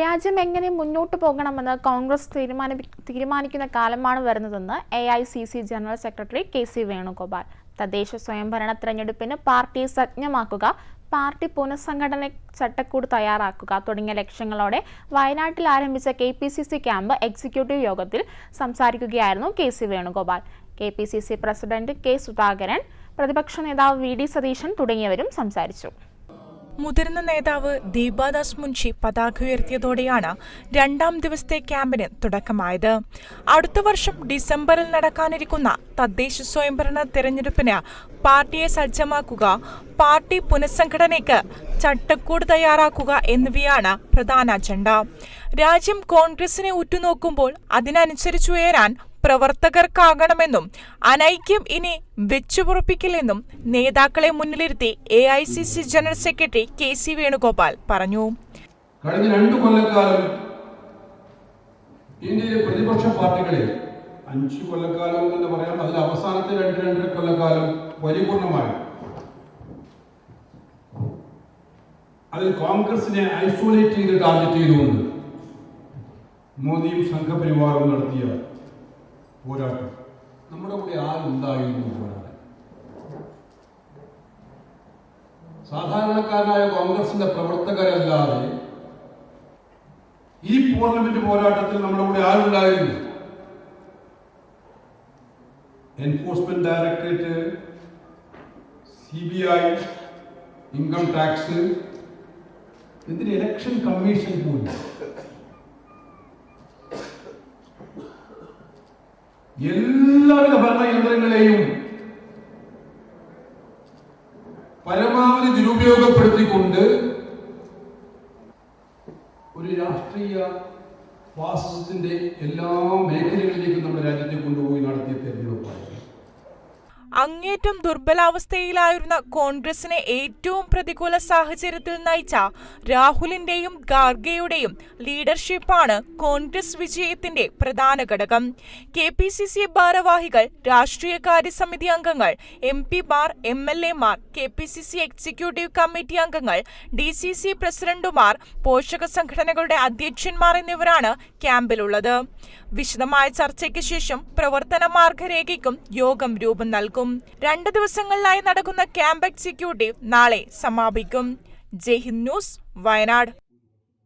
രാജ്യം എങ്ങനെ മുന്നോട്ട് പോകണമെന്ന് കോൺഗ്രസ് തീരുമാന തീരുമാനിക്കുന്ന കാലമാണ് വരുന്നതെന്ന് A I C C general secretary K C Venugopal. തദ്ദേശ സ്വയംഭരണ തെരഞ്ഞെടുപ്പിന് പാർട്ടി സജ്ഞമാക്കുക പാർട്ടി പുനഃസംഘടന ചട്ടക്കൂട് തയ്യാറാക്കുക തുടങ്ങിയ ലക്ഷ്യങ്ങളോടെ വയനാട്ടിൽ ആരംഭിച്ച K P C C camp executive യോഗത്തിൽ സംസാരിക്കുകയായിരുന്നു K C Venugopal. K P C C president K Sudhakaran പ്രതിപക്ഷ നേതാവ് വി ഡി സതീശൻ തുടങ്ങിയവരും സംസാരിച്ചു. മുതിർന്ന നേതാവ് ദീപാദാസ് മുൻഷി പതാക ഉയർത്തിയതോടെയാണ് രണ്ടാം ദിവസത്തെ ക്യാമ്പിന് തുടക്കമായത്. അടുത്ത വർഷം ഡിസംബറിൽ നടക്കാനിരിക്കുന്ന തദ്ദേശ സ്വയംഭരണ തെരഞ്ഞെടുപ്പിന് പാർട്ടിയെ സജ്ജമാക്കുക പാർട്ടി പുനഃസംഘടനയ്ക്ക് ചട്ടക്കൂട് തയ്യാറാക്കുക എന്നിവയാണ് പ്രധാന അജണ്ട. രാജ്യം കോൺഗ്രസിനെ ഉറ്റുനോക്കുമ്പോൾ അതിനനുസരിച്ചുയരാൻ പ്രവർത്തകർക്കാകണമെന്നും അനൈക്യം ഇനി വെച്ചുപുറപ്പിക്കില്ലെന്നും നേതാക്കളെ മുന്നിലിരുത്തി A I C C general secretary K C Venugopal പറഞ്ഞു. കഴിഞ്ഞ രണ്ടു കൊല്ലക്കാലം ഇന്ത്യയിലെ പ്രതിപക്ഷ പാർട്ടികളിൽ അഞ്ചു കൊല്ലക്കാലം എന്ന് പറയാം. അതിൽ അവസാനത്തെ രണ്ട് രണ്ടര കൊല്ലക്കാലം പരിപൂർണമായി. അതിൽ കോൺഗ്രസിനെ ഐസോലേറ്റ് ചെയ്ത് ടാർഗറ്റ് ചെയ്തുകൊണ്ട് മോദിയും സംഘപരിവാറും നടത്തിയ പോരാട്ടം. നമ്മുടെ കൂടെ ആരുണ്ടായിരുന്നു പോരാട്ടം? സാധാരണക്കാരനായ കോൺഗ്രസിന്റെ പ്രവർത്തകരല്ലാതെ ഈ പാർലമെന്റ് പോരാട്ടത്തിൽ നമ്മുടെ കൂടെ ആരുണ്ടായിരുന്നു? Enforcement directorate C B I income tax എന്തിന് ഇലക്ഷൻ കമ്മീഷൻ പോലും? എല്ലാവിധ ഭരണയന്ത്രങ്ങളെയും പരമാവധി ദുരുപയോഗപ്പെടുത്തിക്കൊണ്ട് ഒരു രാഷ്ട്രീയ ഫാസിസത്തിന്റെ എല്ലാ മേഖലകളിലേക്കും നമ്മുടെ രാജ്യത്തെ കൊണ്ടുപോയി നടത്തിയ തെരഞ്ഞെടുപ്പായിരുന്നു. അങ്ങേറ്റം ദുർബലാവസ്ഥയിലായിരുന്ന കോൺഗ്രസിനെ ഏറ്റവും പ്രതികൂല സാഹചര്യത്തിൽ നയിച്ച രാഹുലിന്റെയും ഖാർഗെയുടെയും ലീഡർഷിപ്പാണ് കോൺഗ്രസ് വിജയത്തിന്റെ പ്രധാന ഘടകം. കെ പി സി സി ഭാരവാഹികൾ രാഷ്ട്രീയകാര്യ സമിതി അംഗങ്ങൾ എം പിമാർ എം എൽ എമാർ K P C C executive committee അംഗങ്ങൾ ഡി സി സി പ്രസിഡന്റുമാർ പോഷക സംഘടനകളുടെ അധ്യക്ഷന്മാർ എന്നിവരാണ് ക്യാമ്പിലുള്ളത്. വിശദമായ ചർച്ചയ്ക്ക് ശേഷം പ്രവർത്തന മാർഗരേഖയ്ക്കും യോഗം രൂപം നൽകും. രണ്ട് ദിവസങ്ങളിലായി നടക്കുന്ന ക്യാമ്പ് എക്സിക്യൂട്ടീവ് നാളെ സമാപിക്കും. ജയ് ഹിന്ദ് ന്യൂസ് വയനാട്.